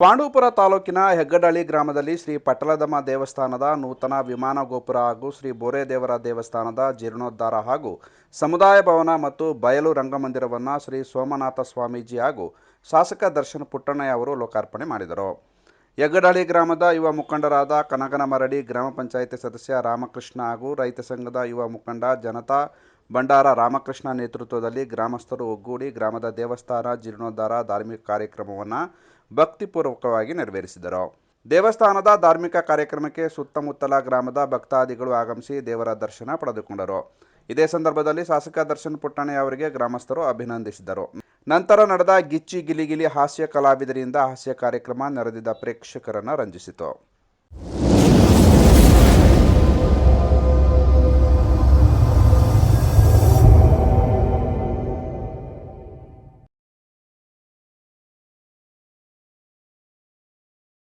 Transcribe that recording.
ಪಾಂಡವಪುರ ತಾಲೂಕಿನ ಹೆಗ್ಗಡಳ್ಳಿ ಗ್ರಾಮದಲ್ಲಿ ಶ್ರೀ ಪಟ್ಟಲದಮ್ಮ ದೇವಸ್ಥಾನದ ನೂತನ ವಿಮಾನ ಗೋಪುರ ಹಾಗೂ ಶ್ರೀ ಬೋರೇದೇವರ ದೇವಸ್ಥಾನದ ಜೀರ್ಣೋದ್ಧಾರ ಹಾಗೂ ಸಮುದಾಯ ಭವನ ಮತ್ತು ಬಯಲು ರಂಗಮಂದಿರವನ್ನು ಶ್ರೀ ಸೋಮನಾಥ ಸ್ವಾಮೀಜಿ ಹಾಗೂ ಶಾಸಕ ದರ್ಶನ್ ಪುಟ್ಟಣ್ಣಯ್ಯ ಅವರು ಲೋಕಾರ್ಪಣೆ ಮಾಡಿದರು. ಹೆಗ್ಗಡಳ್ಳಿ ಗ್ರಾಮದ ಯುವ ಮುಖಂಡರಾದ ಕನಗನ ಮರಡಿ ಗ್ರಾಮ ಪಂಚಾಯಿತಿ ಸದಸ್ಯ ರಾಮಕೃಷ್ಣ ಹಾಗೂ ರೈತ ಸಂಘದ ಯುವ ಮುಖಂಡ ಜನತಾ ಭಂಡಾರ ರಾಮಕೃಷ್ಣ ನೇತೃತ್ವದಲ್ಲಿ ಗ್ರಾಮಸ್ಥರು ಒಗ್ಗೂಡಿ ಗ್ರಾಮದ ದೇವಸ್ಥಾನ ಜೀರ್ಣೋದ್ಧಾರ ಧಾರ್ಮಿಕ ಕಾರ್ಯಕ್ರಮವನ್ನು ಭಕ್ತಿಪೂರ್ವಕವಾಗಿ ನೆರವೇರಿಸಿದರು. ದೇವಸ್ಥಾನದ ಧಾರ್ಮಿಕ ಕಾರ್ಯಕ್ರಮಕ್ಕೆ ಸುತ್ತಮುತ್ತಲ ಗ್ರಾಮದ ಭಕ್ತಾದಿಗಳು ಆಗಮಿಸಿ ದೇವರ ದರ್ಶನ ಪಡೆದುಕೊಂಡರು. ಇದೇ ಸಂದರ್ಭದಲ್ಲಿ ಶಾಸಕ ದರ್ಶನ್ ಪುಟ್ಟಣ್ಣಯ್ಯ ಅವರಿಗೆ ಗ್ರಾಮಸ್ಥರು ಅಭಿನಂದಿಸಿದರು. ನಂತರ ನಡೆದ ಗಿಚ್ಚಿ ಗಿಲಿಗಿಲಿ ಹಾಸ್ಯ ಕಲಾವಿದರಿಂದ ಹಾಸ್ಯ ಕಾರ್ಯಕ್ರಮ ನೆರೆದಿದ್ದ ಪ್ರೇಕ್ಷಕರನ್ನು ರಂಜಿಸಿತು.